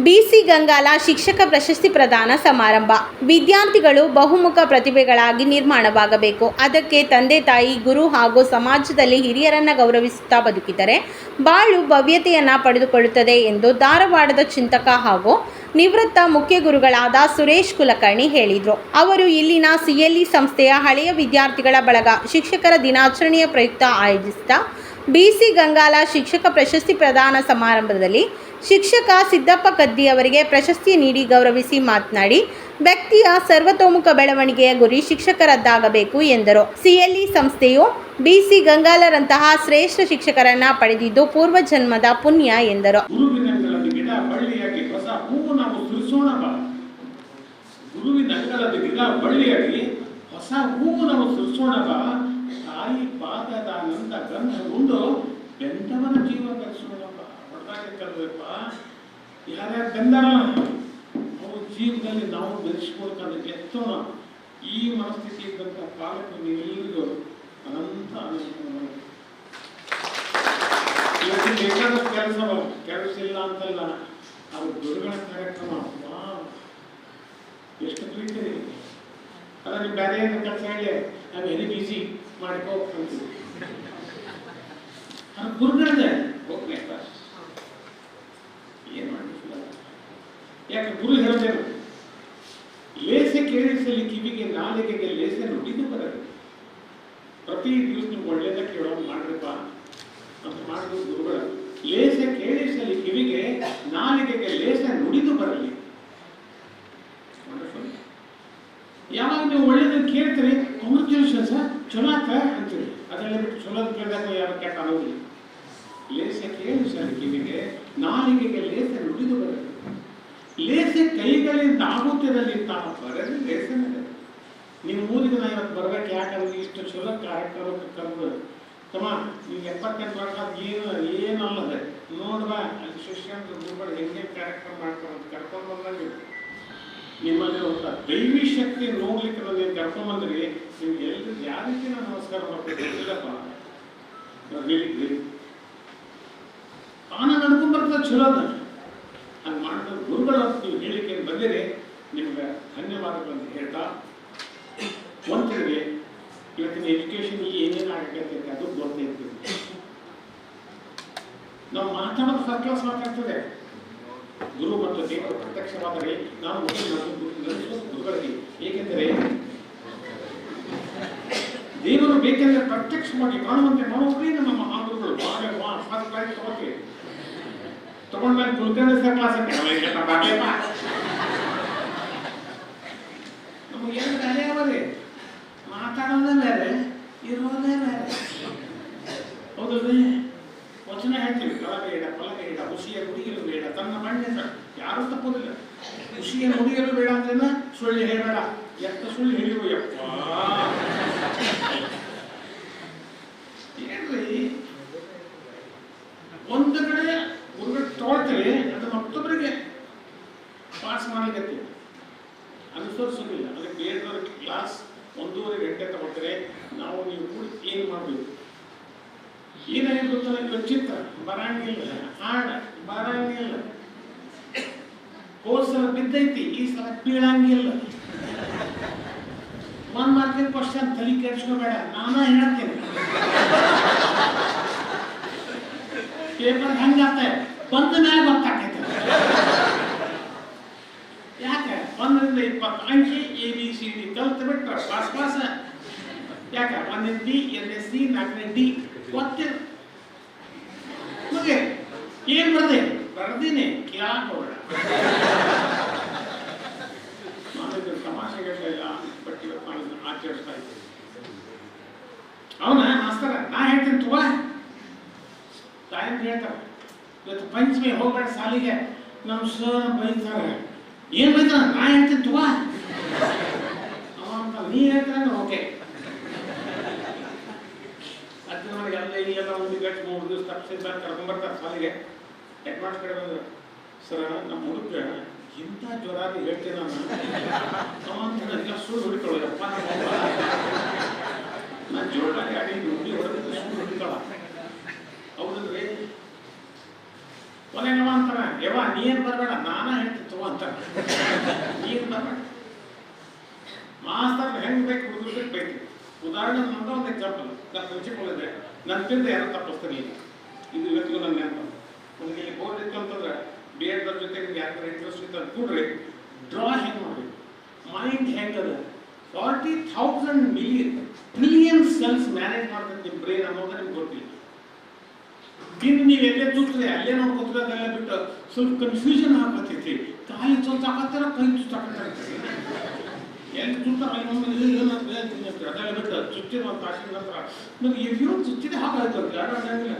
ಬಿಸಿ ಗಂಗಾಲ ಶಿಕ್ಷಕ ಪ್ರಶಸ್ತಿ ಪ್ರದಾನ ಸಮಾರಂಭ. ವಿದ್ಯಾರ್ಥಿಗಳು ಬಹುಮುಖ ಪ್ರತಿಭೆಗಳಾಗಿ ನಿರ್ಮಾಣವಾಗಬೇಕು. ಅದಕ್ಕೆ ತಂದೆ ತಾಯಿ, ಗುರು ಹಾಗೂ ಸಮಾಜದಲ್ಲಿ ಹಿರಿಯರನ್ನ ಗೌರವಿಸುತ್ತಾ ಬದುಕಿದರೆ ಬಾಳು ಭವ್ಯತೆಯನ್ನ ಪಡೆದುಕೊಳ್ಳುತ್ತದೆ ಎಂದು ಧಾರವಾಡದ ಚಿಂತಕ ಹಾಗೂ ನಿವೃತ್ತ ಮುಖ್ಯ ಗುರುಗಳಾದ ಸುರೇಶ್ ಕುಲಕರ್ಣಿ ಹೇಳಿದರು. ಅವರು ಇಲ್ಲಿನ ಸಿಎಲ್ಇ ಸಂಸ್ಥೆಯ ಹಳೆಯ ವಿದ್ಯಾರ್ಥಿಗಳ ಬಳಗ ಶಿಕ್ಷಕರ ದಿನಾಚರಣೆಯ ಪ್ರಯುಕ್ತ ಆಯೋಜಿಸಿದ ಬಿಸಿ ಗಂಗಾಲ ಶಿಕ್ಷಕ ಪ್ರಶಸ್ತಿ ಪ್ರದಾನ ಸಮಾರಂಭದಲ್ಲಿ ಶಿಕ್ಷಕ ಸಿದ್ದಪ್ಪ ಕದ್ದಿ ಅವರಿಗೆ ಪ್ರಶಸ್ತಿ ನೀಡಿ ಗೌರವಿಸಿ ಮಾತನಾಡಿ, ವ್ಯಕ್ತಿಯ ಸರ್ವತೋಮುಖ ಬೆಳವಣಿಗೆಯ ಗುರಿ ಶಿಕ್ಷಕರದ್ದಾಗಬೇಕು ಎಂದರು. ಸಿಎಲ್ಇ ಸಂಸ್ಥೆಯು ಬಿಸಿ ಗಂಗಾಲರಂತಹ ಶ್ರೇಷ್ಠ ಶಿಕ್ಷಕರನ್ನ ಪಡೆದಿದ್ದು ಪೂರ್ವ ಜನ್ಮದ ಪುಣ್ಯ ಎಂದರು. ಹೊಸ ಹೊಡೆದಾಗೆ ಕಲ್ಬೇಕ ಯಾರ್ಯಾರು ಬೆಂದಾರಲ್ಲ ಅವ್ರ ಜೀವನದಲ್ಲಿ ನಾವು ಬೆಳೆಸ್ಕೊಳ್ಕೊಂಡು ಎತ್ತೋಣ ಈ ಮನಸ್ಥಿತಿ ಇದ್ದಂಥ ಕಾಲಕ್ಕೆ ನೀವೆಲ್ಲರಿಗೂ ಅನಂತ ಅನುಷ್ಠಾನ ಬೇಕಾದಷ್ಟು ಕೆಲಸ ಕೆಲಸ ಇಲ್ಲ ಅಂತಲ್ಲ. ಅದು ಗುರುಗಳ ಕಾರ್ಯಕ್ರಮ. ಎಷ್ಟು ಪ್ರೀತಿ ಅದನ್ನು ಬೇರೆ ಏನು ಕೆಲಸ ಹೇಳಿ. ನಾನು ವೆರಿ ಬಿಸಿ ಮಾಡ್ಕೋ ಅಂತೀವಿ ಅದು ಗುರುಗಳದೇ ಹೋಗ್ಬೇಕು ಏನು ಮಾಡ್ಲಿಕ್ಕಿಲ್ಲ ಯಾಕೆ ಗುರು ಹೇಳ್ತೇನೆ ಲೇಸೆ ಕೇಳಿಸಲಿ ಕಿವಿಗೆ, ನಾಲಿಗೆಗೆ ಲೇಸೆ ನುಡಿದು ಬರದು ಪ್ರತಿ ದಿವಸ ನೀವು ಒಳ್ಳೆಯದ ಕೇಳೋ ಮಾಡ್ರಪ್ಪ ಅಂತ ಮಾಡಿದ್ರು ಗುರುಗಳ. ಲೇಸೆ ಕೇಳಿಸಲಿ ಕಿವಿಗೆ, ನಾಲಿಗೆಗೆ ಲೇಸ ನುಡಿದು ಬರಲಿ. ಯಾವಾಗ ನೀವು ಒಳ್ಳೇದನ್ನು ಕೇಳ್ತೀರಿ? ಕಾಂಗ್ರೆಚುಲೇಷನ್ ಸರ್ ಚಲೋ ಆತ ಅಂತೀರಿ. ಅದರಲ್ಲಿ ಚಲೋ ಕೇಳಿದಾಗ ಯಾರು ಕೆಟ್ಟ ಅನ್ನೋದಿಲ್ಲ ಲೇಸ ಕೇಳಿಸಲಿ ಕಿವಿಗೆ, ನಾಲಿಗೆಗೆ ಲೇಸೆ ನುಡಿದು ಬರಲಿ. ಲೇಸ ಕೈಗಳಿಂದ ಆಗುತ್ತಿರಲಿ ತಾನು ಬರಲಿ ಲೇಸ ನಿಮ್ಮ ಮೂರಿಗೆ ನಾ ಇವತ್ತು ಬರ್ಬೇಕು, ಯಾಕಂದ್ರೆ ಇಷ್ಟು ಚಲೋ ಕಾರ್ಯಕ್ರಮಕ್ಕೆ ಕರೆದು ತಮ್ಮ ನೀವು ಎಪ್ಪತ್ತೆಂಟು ವರ್ಷ ಏನು, ಏನಲ್ಲದೆ ನೋಡ್ಬಾ ಅಲ್ಲಿ ಅಂತ ಗುರುಗಳು ಹೆಂಗೆ ಕಾರ್ಯಕ್ರಮ ಮಾಡ್ಕೊಂಡು ಕರ್ಕೊಂಡು ಬಂದಾಗ ನಿಮ್ಮಲ್ಲಿ ಒಂದು ದೈವಿ ಶಕ್ತಿ ನೋಡ್ಲಿಕ್ಕೆ ನಾನು ನೀವು ಕರ್ಕೊಂಡು ಬಂದ್ರಿ, ನಿಮ್ಗೆ ಎಲ್ರಿಗೂ ಯಾವ ರೀತಿ ನಾನು ನಮಸ್ಕಾರ ಮಾಡ್ಬೇಕು ಗೊತ್ತಿಲ್ಲಪ್ಪ ಹೇಳಿದ್ರಿ. ಆನ ನಡ್ಕೊಂಡ್ಬರ್ತದೆ ಚಲೋ ಅದ ಹಂಗೆ ಮಾಡಿದ ಗುರುಗಳ ನೀವು ಹೇಳಿಕೆ ಬಂದಿರಿ ನಿಮ್ಗೆ ಧನ್ಯವಾದಗಳನ್ನು ಹೇಳ್ತಾ ಒಂದ್ರಿಗೆ ಇವತ್ತಿನ ಎಜುಕೇಶನ್ ಏನೇನು ಆಗತ್ತೆ ಅದು ಗೊತ್ತಿರ್ತದೆ ನಾವು ಮಾತಾಡೋದು ಫಸ್ಟ್ ಕ್ಲಾಸ್ ಮಾತಾಡ್ತದೆ ಗುರು ಮತ್ತು ದೇವರು ಪ್ರತ್ಯಕ್ಷವಾದರೆ ನಾವು ಗುರುಗಳಿಗೆ ಏಕೆಂದರೆ ದೇವರು ಬೇಕೆಂದರೆ ಪ್ರತ್ಯಕ್ಷವಾಗಿ ಕಾಣುವಂತೆ ಮಾಡೋದೇ ನಮ್ಮ ಮಹಾಗುರುಗಳು ಕ್ಲಾಸ್ ತಗೋತೀವಿ. ತಗೊಂಡ್ಮೇಲೆ ಕುಲ್ಕರ್ಣಿ ಸರ್ ಕ್ಲಾಸ್ ಬಾಗ್ಲೇಪ ನಮಗೆ ಏನು ಬೇರೆ ಅವರೇ ಮಾತಾಡೋದೇ ಬೇರೆ ಇರೋದೇ ಬೇರೆ ಹೌದಲ್ರಿ ವಚನ ಹೇಳ್ತೀವಿ ಕಳಬೇಡ ಫಲಬೇಡ ಹುಸಿಯ ನುಡಿಯಲು ಬೇಡ ತನ್ನ ಮಣ್ಣಿನ ಯಾರು ತಪ್ಪೋದಿಲ್ಲ ಹುಸಿಯ ನುಡಿಯಲು ಬೇಡ ಅಂದ್ರೆ ಸುಳ್ಳು ಹೇಳಬೇಡ. ಎತ್ತ ಸುಳ್ಳು ಹೇಳಿವು ಒಂದು ಕಡೆ ಗುರುಗಳು ತಗೊಳ್ತೀವಿ ಅದು ಮತ್ತೊಬ್ಬರಿಗೆ ಪಾಸ್ ಮಾಡ್ಲಿಕ್ಕೆ ಅನುಸರಿಸೋದಿಲ್ಲ ಅದಕ್ಕೆ ಬೇರೆದವ್ರ ಕ್ಲಾಸ್ ಒಂದೂವರೆ ಗಂಟೆ ತಗೊಳ್ತಾರೆ. ನಾವು ನೀವು ಕೂಡಿ ಏನು ಮಾಡಬೇಕು? ಏನಾಗಿ ಗೊತ್ತಲ್ಲ ಚಿತ್ರ. ಬರಂಗಿಲ್ಲ ಹಾಡ. ಬರಂಗಿಲ್ಲ ಹೋದ್ ಸಲ ಬಿದ್ದೈತಿ, ಈ ಸಲ ಬೀಳಂಗಿಲ್ಲ. ಒಂದ್ ಮಾರ್ಕಿನ ಕ್ವಶನ್ ತಲೆ ಕೆಡ್ಸ್ಕೋಬೇಡ, ನಾನ ಹೇಳ್ತೇನೆ. ಪೇಪರ್ ಹಂಗಾತ ಬಂದ ಮೇಲೆ ಗೊತ್ತಾಕೈತೆ ಯಾಕೆ? ಒಂದರಿಂದ ಇಪ್ಪತ್ತು ಅಂಕಿ ಎ ಬಿ ಸಿ ಡಿ ಕಲ್ತು ಬಿಟ್ರೆ ಪಾಸ್ ಪಾಸ್ ಯಾಕೆ? ಒಂದನೇ ಡಿ ಎರಡನೇ ಸಿ ನಾಲ್ಕನೇ ಡಿ ಗೊತ್ತಿಲ್ಲ ಮುಗೆ ಏನ್ ಬರ್ದೆ? ಬರ್ದೀನಿ. ಕೇಳಾಕೋಬೇಡ ಇಲ್ಲ ಬಟ್ ಇವತ್ತು ಇದನ್ನ ಆಚರಿಸ್ತಾ ಇದ್ದೀನಿ ಅವನ ಮಾಸ್ತರ, ನಾ ಹೇಳ್ತೀನಿ ತುವ ತಾಯಂತ ಹೇಳ್ತಾರೆ, ಇವತ್ತು ಪಂಚಮಿ ಹೋಗ್ಬೇಡ ಸಾಲಿಗೆ ನಮ್ಮ ಸರ್ ಬೈತಾರೆ, ಏನ್ ಬೈತಾರ ನಾ ಹೇಳ್ತೀನಿ ತುವ ಅವಂತ ನೀ ಹೇಳ್ತಾನೆ, ಓಕೆ. ಅದನ್ನ ಎಲ್ಲ ಇಲ್ಲಿ ಎಲ್ಲ ಒಂದು ಗಂಟೆ ಮೂರು ದಿವಸ ತಪ್ಪಿಸಿದ ಕರ್ಕೊಂಡ್ಬರ್ತಾರೆ ಸಾಲಿಗೆ ಹೆಡ್ ಕಡೆ ಬಂದ್ರು. ಸರ್, ನಮ್ಮ ಹುಡುಗ ಇಂಥ ಜ್ವರ ಹೇಳ್ತೇನೆ ನಾನು? ಸುಳ್ಳು ಹುಡುಕೊಳ್ಳೋದಪ್ಪ ನಾನು? ಜೋಳಾಗಿ ಆಡಿ ನುಡಿ ಹೊಡೆದು ಸುಳ್ಳು ಹುಡುಕೊಳ್ಳ ಹೌದಲ್ರಿ ಕೊನೆಗವ ಅಂತಾರ ಯವ್ವ ನೀನ್ ಬರಬೇಡ, ನಾನ ಹೇಳ್ತಿತ್ತು ಅಂತ ನೀನ್ ಬರಬೇಡ. ಮಾಸ್ತರ್ ಹೆಂಗ್ ಬೇಕು ಹುಡುಗರಿಗೆ ಬೇಕು. ಉದಾಹರಣೆ ನಂದ ಒಂದು ಎಕ್ಸಾಂಪಲ್ ಪ್ರಿನ್ಸಿಪಲ್ ಇದೆ ನನ್ನ ತಿಂದ ಯಾರು ತಪ್ಪಿಸ್ತೀನಿ. ಇದು ಇವತ್ತಿಗೂ ನನ್ನ ನೆನಪು ಒಂದು ಇಲ್ಲಿ ಬೋರ್ಡ್ ಇತ್ತು ಅಂತಂದ್ರೆ ಬಿ ಎಡ್ ಜೊತೆ ನಿಮ್ಗೆ ಯಾರು ಇಂಟ್ರೆಸ್ಟ್ ಇತ್ತು ಅಂದ್ಕೊಂಡ್ರೆ ಡ್ರಾ ಹೆಂಗ್ ನೋಡ್ರಿ ಮೈಂಡ್ ಹೆಂಗದ forty thousand million trillion cells manage ಮಾಡ್ತದೆ ನಿಮ್ಮ ಬ್ರೈನ್ ಅನ್ನೋದು ನಿಮ್ಗೆ ಗೊತ್ತಿಲ್ಲ ಇನ್ನು ನೀವು ಎಲ್ಲೇ ಚುಚ್ಚ್ರೆ ಅಲ್ಲೇ ನಾವು ಕೂತ್ಕೊಳ್ಳೋದೆಲ್ಲ ಬಿಟ್ಟು ಸ್ವಲ್ಪ ಕನ್ಫ್ಯೂಷನ್ ಆಗತ್ತೈತಿ ಕಾಲಿ ಚುಚ್ಚಾಕತ್ತಾರ ಕೈ ಚುಚ್ಚಾಕತ್ತಾರ ಎಲ್ಲಿ ಚುಚ್ಚಾರ ಅದೆಲ್ಲ ಬಿಟ್ಟು ಚುಚ್ಚಿದ ಒಂದು ತಾಸಿನ ನಂತರ ಎಲ್ಲಿಯೋ ಚುಚ್ಚಿದ ಹಾಗಾಯ್ತಂತೆ ಯಾರು ಅನ್ನಂಗಿಲ್ಲ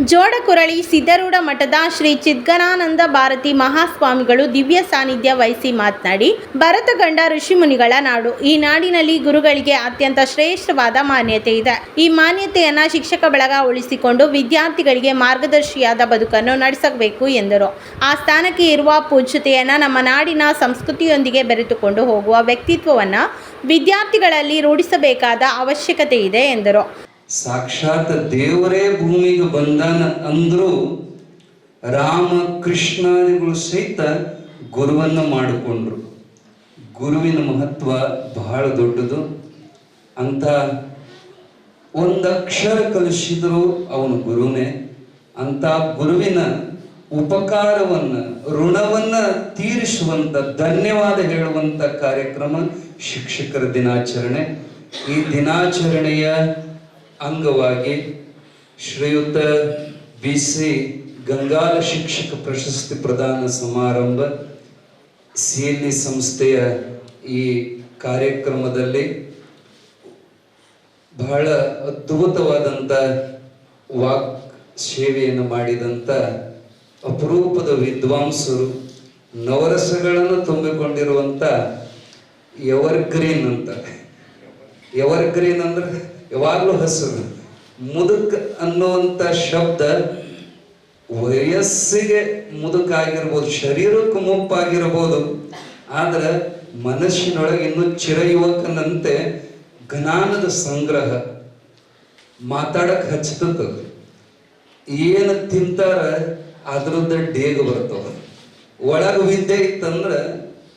ಜೋಡಕುರಳಿ ಸಿದ್ಧರೂಢ ಮಠದ ಶ್ರೀ ಚಿದ್ಗನಾನಂದ ಭಾರತಿ ಮಹಾಸ್ವಾಮಿಗಳು ದಿವ್ಯ ಸಾನ್ನಿಧ್ಯ ವಹಿಸಿ ಮಾತನಾಡಿ, ಭರತಗಂಡ ಋಷಿಮುನಿಗಳ ನಾಡು. ಈ ನಾಡಿನಲ್ಲಿ ಗುರುಗಳಿಗೆ ಅತ್ಯಂತ ಶ್ರೇಷ್ಠವಾದ ಮಾನ್ಯತೆ ಇದೆ. ಈ ಮಾನ್ಯತೆಯನ್ನು ಶಿಕ್ಷಕ ಬಳಗ ಉಳಿಸಿಕೊಂಡು ವಿದ್ಯಾರ್ಥಿಗಳಿಗೆ ಮಾರ್ಗದರ್ಶಿಯಾದ ಬದುಕನ್ನು ನಡೆಸಬೇಕು ಎಂದರು. ಆ ಸ್ಥಾನಕ್ಕೆ ಇರುವ ಪೂಜ್ಯತೆಯನ್ನ ನಮ್ಮ ನಾಡಿನ ಸಂಸ್ಕೃತಿಯೊಂದಿಗೆ ಬೆರೆತುಕೊಂಡು ಹೋಗುವ ವ್ಯಕ್ತಿತ್ವವನ್ನ ವಿದ್ಯಾರ್ಥಿಗಳಲ್ಲಿ ರೂಢಿಸಬೇಕಾದ ಅವಶ್ಯಕತೆ ಇದೆ ಎಂದರು. ಸಾಕ್ಷಾತ್ ದೇವರೇ ಭೂಮಿಗೆ ಬಂದಾನ ಅಂದ್ರು ರಾಮ ಕೃಷ್ಣಾದಿಗಳು ಸಹಿತ ಗುರುವನ್ನ ಮಾಡಿಕೊಂಡ್ರು. ಗುರುವಿನ ಮಹತ್ವ ಬಹಳ ದೊಡ್ಡದು. ಅಂತ ಒಂದು ಅಕ್ಷರ ಕಲಿಸಿದ್ರು ಅವನು ಗುರುನೇ. ಅಂತ ಗುರುವಿನ ಉಪಕಾರವನ್ನು, ಋಣವನ್ನು ತೀರಿಸುವಂಥ ಧನ್ಯವಾದ ಹೇಳುವಂಥ ಕಾರ್ಯಕ್ರಮ ಶಿಕ್ಷಕರ ದಿನಾಚರಣೆ. ಈ ದಿನಾಚರಣೆಯ ಅಂಗವಾಗಿ ಶ್ರೀಯುತ ಬಿ ಸಿ ಗಂಗಾಲ ಶಿಕ್ಷಕ ಪ್ರಶಸ್ತಿ ಪ್ರದಾನ ಸಮಾರಂಭ ಸಿ ಎಲ್ ಇ ಸಂಸ್ಥೆಯ ಈ ಕಾರ್ಯಕ್ರಮದಲ್ಲಿ ಬಹಳ ಅದ್ಭುತವಾದಂಥ ವಾಕ್ ಸೇವೆಯನ್ನು ಮಾಡಿದಂಥ ಅಪರೂಪದ ವಿದ್ವಾಂಸರು, ನವರಸಗಳನ್ನು ತುಂಬಿಕೊಂಡಿರುವಂಥ ಎವರ್ಗ್ರೀನ್ ಅಂತ. ಎವರ್ಗ್ರೀನ್ ಅಂದ್ರೆ? ಯಾವಾಗಲೂ ಹಸಿರು ಮುದುಕ್ ಅನ್ನುವಂಥ ಶಬ್ದ ವಯಸ್ಸಿಗೆ ಮುದುಕಾಗಿರ್ಬೋದು, ಶರೀರಕ್ಕೂ ಮುಪ್ಪಾಗಿರ್ಬೋದು. ಆದ್ರೆ ಮನಸ್ಸಿನೊಳಗೆ ಇನ್ನೂ ಚಿರಯುವಕನಂತೆ ಜ್ಞಾನದ ಸಂಗ್ರಹ. ಮಾತಾಡಕ್ ಹಚ್ತದ. ಏನು ತಿಂತಾರ ಅದ್ರದ್ದ ಡೇಗ ಬರ್ತವ. ಒಳಗೆ ವಿದ್ಯೆ ಇತ್ತಂದ್ರೆ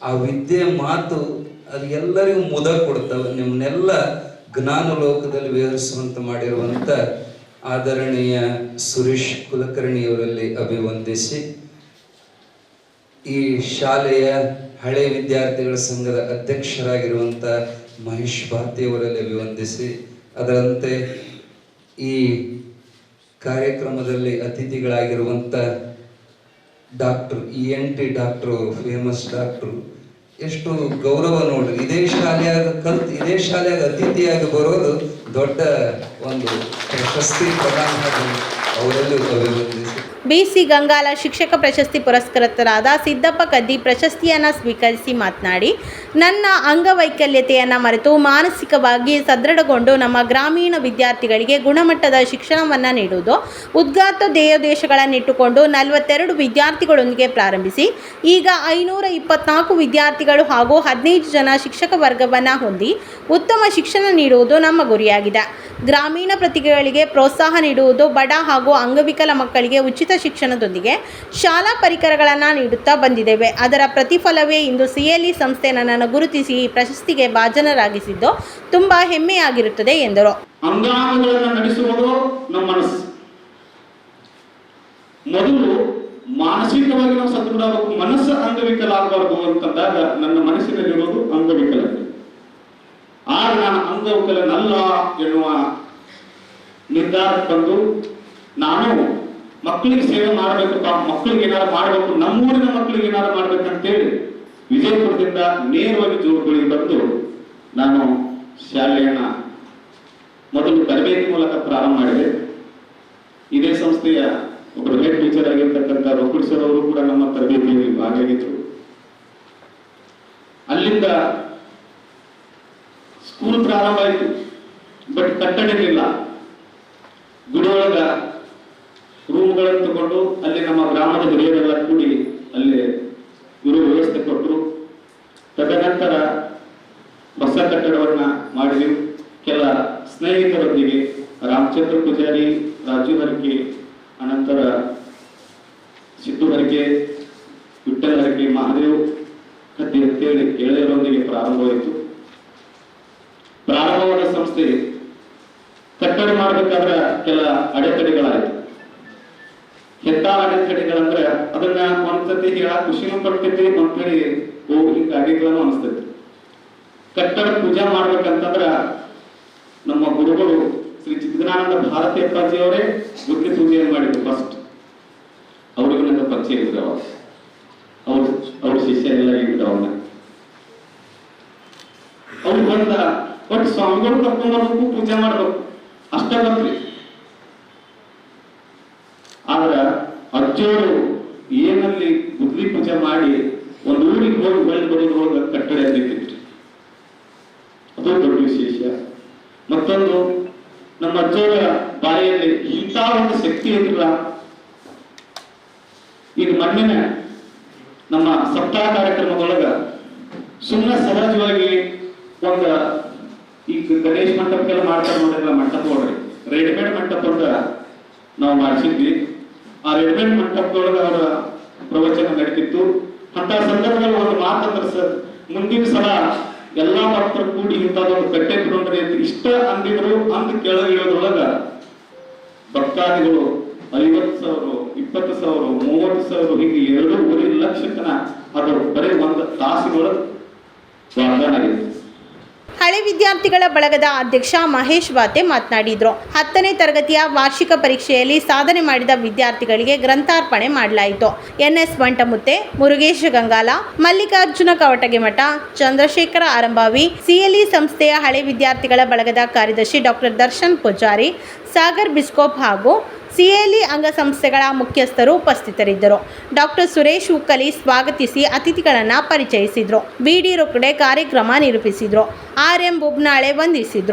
ಆ ವಿದ್ಯೆ ಮಾತು ಅದು ಎಲ್ಲರಿಗೂ ಮುದ ಕೊಡ್ತಾವ. ನಿಮ್ಮನ್ನೆಲ್ಲ ಜ್ಞಾನ ಲೋಕದಲ್ಲಿ ವಿಹರಿಸುವಂತ ಮಾಡಿರುವಂತ ಆದರಣೀಯ ಸುರೇಶ್ ಕುಲಕರ್ಣಿಯವರಲ್ಲಿ ಅಭಿವಂದಿಸಿ, ಈ ಶಾಲೆಯ ಹಳೆ ವಿದ್ಯಾರ್ಥಿಗಳ ಸಂಘದ ಅಧ್ಯಕ್ಷರಾಗಿರುವಂಥ ಮಹೇಶ್ ಭಾರತಿಯವರಲ್ಲಿ ಅಭಿವಂದಿಸಿ, ಅದರಂತೆ ಈ ಕಾರ್ಯಕ್ರಮದಲ್ಲಿ ಅತಿಥಿಗಳಾಗಿರುವಂಥ doctor E N T doctor, famous doctor ಎಷ್ಟು ಗೌರವ ನೋಡ್ರಿ ಇದೇ ಶಾಲೆಯಾಗ ಕಲ್ತು, ಇದೇ ಶಾಲೆಯಾಗ ಅತಿಥಿಯಾಗಿ ಬರೋದು ದೊಡ್ಡ ಒಂದು ಪ್ರಶಸ್ತಿ ಪ್ರಧಾನ ಅವರಲ್ಲೂ ಅಭಿವೃದ್ಧಿ ಬಿಸಿ ಗಂಗಾಲ ಶಿಕ್ಷಕ ಪ್ರಶಸ್ತಿ ಪುರಸ್ಕೃತರಾದ ಸಿದ್ದಪ್ಪ ಕದ್ದಿ ಪ್ರಶಸ್ತಿಯನ್ನು ಸ್ವೀಕರಿಸಿ ಮಾತನಾಡಿ, ನನ್ನ ಅಂಗವೈಕಲ್ಯತೆಯನ್ನು ಮರೆತು ಮಾನಸಿಕವಾಗಿ ಸದೃಢಗೊಂಡು ನಮ್ಮ ಗ್ರಾಮೀಣ ವಿದ್ಯಾರ್ಥಿಗಳಿಗೆ ಗುಣಮಟ್ಟದ ಶಿಕ್ಷಣವನ್ನು ನೀಡುವುದು, ಉದ್ಘಾತ ಧ್ಯೇಯೋದ್ದೇಶಗಳನ್ನಿಟ್ಟುಕೊಂಡು ನಲವತ್ತೆರಡು ವಿದ್ಯಾರ್ಥಿಗಳೊಂದಿಗೆ ಪ್ರಾರಂಭಿಸಿ, ಈಗ ಐನೂರ ಇಪ್ಪತ್ನಾಲ್ಕು ವಿದ್ಯಾರ್ಥಿಗಳು ಹಾಗೂ ಹದಿನೈದು ಜನ ಶಿಕ್ಷಕ ವರ್ಗವನ್ನು ಹೊಂದಿ ಉತ್ತಮ ಶಿಕ್ಷಣ ನೀಡುವುದು ನಮ್ಮ ಗುರಿಯಾಗಿದೆ. ಗ್ರಾಮೀಣ ಪ್ರತಿಭೆಗಳಿಗೆ ಪ್ರೋತ್ಸಾಹ ನೀಡುವುದು ಬಡ ಹಾಗೂ ಅಂಗವಿಕಲ ಮಕ್ಕಳಿಗೆ ಉಚಿತ ಶಿಕ್ಷಣದೊಂದಿಗೆ ಶಾಲಾ ಪರಿಕರಗಳನ್ನು ನೀಡುತ್ತಾ ಬಂದಿದ್ದೇವೆ. ಅದರ ಪ್ರತಿಫಲವೇ ಇಂದು ಸಿಎಲ್ಇ ಸಂಸ್ಥೆ ನನ್ನನ್ನು ಗುರುತಿಸಿ ಈ ಪ್ರಶಸ್ತಿಗೆ ಭಾಜನರಾಗಿಸಿದ್ದು ತುಂಬ ಹೆಮ್ಮೆಯಾಗಿರುತ್ತದೆ ಎಂದರು. ಮಾನಸಿಕವಾಗಿ ನಾವು ಸದೃಢ ಮನಸ್ಸು ಅಂಗವಿಕಲ ಆಗಬಾರದು ಅಂತಂದಾಗ ನನ್ನ ಮನಸ್ಸಿನಲ್ಲಿರೋದು ಅಂಗವಿಕಲ. ಅಂಗವಿಕಲನಲ್ಲ ಎನ್ನುವ ನಿರ್ಧಾರಕ್ಕೆ ಬಂದು ನಾನು ಮಕ್ಕಳಿಗೆ ಸೇವೆ ಮಾಡಬೇಕಪ್ಪ ಮಕ್ಕಳಿಗೆ ಏನಾದ್ರು ಮಾಡಬೇಕು, ನಮ್ಮೂರಿನ ಮಕ್ಕಳಿಗೆ ಏನಾದ್ರು ಮಾಡ್ಬೇಕಂತೇಳಿ ವಿಜಯಪುರದಿಂದ ನೇರವಾಗಿ ಜೋರುಗಳಿಗೆ ಬಂದು ನಾನು ಶಾಲೆಯನ್ನ ಮೊದಲು ತರಬೇತಿ ಮೂಲಕ ಪ್ರಾರಂಭ ಮಾಡಿದೆ. ಇದೇ ಸಂಸ್ಥೆಯ ಒಬ್ಬರು ಹೆಡ್ ಟೀಚರ್ ಆಗಿರ್ತಕ್ಕಂಥ ಅವರು ಕೂಡ ನಮ್ಮ ತರಬೇತಿಯಲ್ಲಿ ಭಾಗಿಯಾಗಿದ್ರು. ಅಲ್ಲಿಂದ ಪ್ರಾರಂಭ ಆಯಿತು. ಬಟ್ ಕಟ್ಟಡ ಇರಲಿಲ್ಲ ಗುಡಿಯೊಳಗ ರೂಮ್ಗಳನ್ನು ತಗೊಂಡು ಅಲ್ಲಿ ನಮ್ಮ ಗ್ರಾಮದ ಹಿರಿಯರೆಲ್ಲ ಕೂಡಿ ಅಲ್ಲಿ ಗುರು ವ್ಯವಸ್ಥೆ ಕೊಟ್ಟರು. ತದನಂತರ ಹೊಸ ಕಟ್ಟಡವನ್ನ ಮಾಡಿದೆವು. ಕೆಲ ಸ್ನೇಹಿತರೊಂದಿಗೆ ರಾಮಚಂದ್ರ ಪೂಜಾರಿ ಅದನ್ನ ಒಂದ್ಸತಿ ಹೇಳ, ಖುಷಿನೂ ಪಡ್ತೈತಿ ಒಂದ್ ಕಡೆ ಹೋಗ್ಲಿಕ್ಕೆ ಹಿಂಗಾಗಿದ್ಲೂ ಅನಿಸ್ತೈತಿ. ಕಟ್ಟಡ ಪೂಜಾ ಮಾಡ್ಬೇಕಂತಂದ್ರ ನಮ್ಮ ಗುರುಗಳು ಶ್ರೀ ಚಿದ್ಗನಾನಂದ ಭಾರತೀಯ ಅಪ್ಪಾಜಿಯವರೇ ಬುದ್ಧಿ ಪೂಜೆಯನ್ನು ಮಾಡಿದ್ರು ಫಸ್ಟ್ ಅವ್ರಿಗೂ ನನ್ನ ಪರಿಚಯ ಇದ್ರು ಅವಾಗ. ಅವ್ರ ಅವ್ರ ಶಿಷ್ಯ ಎಲ್ಲ ಇದ್ರು ಅವನ್ನ ಅವ್ರು ಬಂದ ಬಟ್ ಸ್ವಾಮಿಗಳು ಕರ್ಕೊಂಡು ಪೂಜೆ ಮಾಡ್ಬೇಕು. ಅಷ್ಟೇ ಬಂದ್ರಿ ಆದ್ರ ಅಜ್ಜೋರು ಮಾಡಿ ಒಂದು ಊರಿಗೆ ಹೋಗಿ ಹೊಳ್ಳಿ ಬರೋದ್ರೊಳಗ ಕಟ್ಟಡ ಎದ್ದಿತ್ತು ಅದು ದೊಡ್ಡ ವಿಶೇಷ. ಮತ್ತೊಂದು, ನಮ್ಮ ಅಜ್ಜರ ಬಾಯಲ್ಲಿ ಇಂಥ ಒಂದು ಶಕ್ತಿ ಇದ್ರಲ್ಲ. ಈಗ ಮಣ್ಣಿನ ನಮ್ಮ ಸಪ್ತಾಹ ಕಾರ್ಯಕ್ರಮದೊಳಗ ಸುಮ್ಮನೆ ಸಹಜವಾಗಿ ಒಂದ ಈಗ ಗಣೇಶ್ ಮಂಟಪಕ್ಕೆಲ್ಲ ಮಾಡ್ತಾರೆ ನೋಡಿಲ್ಲ ಮಂಟಪ ನೋಡ್ರಿ. ರೆಡಿಮೇಡ್ ಮಂಟಪ ಅಂತ ನಾವು ಮಾಡಿಸಿದ್ವಿ. ಆ ರೆಡಿಮೇಡ್ ಮಂಟಪದೊಳಗ ಅವರ ಪ್ರವಚನ ನಡೆದಿತ್ತು ಅಂತ ಸಂದರ್ಭದಲ್ಲಿ ಒಂದು ಮಾತಂದ್ರೆ ಸರ್, ಮುಂದಿನ ಸಲ ಎಲ್ಲಾ ಭಕ್ತರು ಕೂಡಿ ಇಂಥದ್ದೊಂದು ಕಟ್ಟೆ ಬಿಡೋಣ್ರಿ ಇಷ್ಟ ಅಂದಿದ್ರು ಅಂದ್ ಕೆಳಗಿಳಿಯೋದ್ರೊಳಗ ಭಕ್ತಾದಿಗಳು ಐವತ್ತು ಸಾವಿರ, ಇಪ್ಪತ್ತು ಸಾವಿರ, ಮೂವತ್ತು ಸಾವಿರ, ಹೀಗೆ ಎರಡೂವರೆ ಲಕ್ಷ ಜನ ಅದು ಬರೀ ಒಂದು ತಾಸುಗಳು ವಾಗ್ದಾನ ಆಗಿತ್ತು. ಹಳೆ ವಿದ್ಯಾರ್ಥಿಗಳ ಬಳಗದ ಅಧ್ಯಕ್ಷ ಮಹೇಶ್ ಬಾತೆ ಮಾತನಾಡಿದರು. ಹತ್ತನೇ ತರಗತಿಯ ವಾರ್ಷಿಕ ಪರೀಕ್ಷೆಯಲ್ಲಿ ಸಾಧನೆ ಮಾಡಿದ ವಿದ್ಯಾರ್ಥಿಗಳಿಗೆ ಗ್ರಂಥಾರ್ಪಣೆ ಮಾಡಲಾಯಿತು. N S Bantamutte, Murugesha Gangala, Mallikarjuna Kavatagemath, Chandrashekhar Arambhavi C L E ಸಂಸ್ಥೆಯ ಹಳೆ ವಿದ್ಯಾರ್ಥಿಗಳ ಬಳಗದ ಕಾರ್ಯದರ್ಶಿ ಡಾಕ್ಟರ್ ದರ್ಶನ್ ಪೂಜಾರಿ, ಸಾಗರ್ ಬಿಸ್ಕೋಪ್ ಹಾಗೂ ಸಿಎಲ್ಇ ಅಂಗಸಂಸ್ಥೆಗಳ ಮುಖ್ಯಸ್ಥರು ಉಪಸ್ಥಿತರಿದ್ದರು. ಡಾಕ್ಟರ್ ಸುರೇಶ್ ಉಕ್ಕಲಿ ಸ್ವಾಗತಿಸಿ ಅತಿಥಿಗಳನ್ನು ಪರಿಚಯಿಸಿದರು. ಬಿ ಡಿ ರುಕ್ಡೆ ಕಾರ್ಯಕ್ರಮ ನಿರೂಪಿಸಿದರು. ಆರ್ ಎಂ ಬುಬ್ನಾಳೆ ವಂದಿಸಿದರು.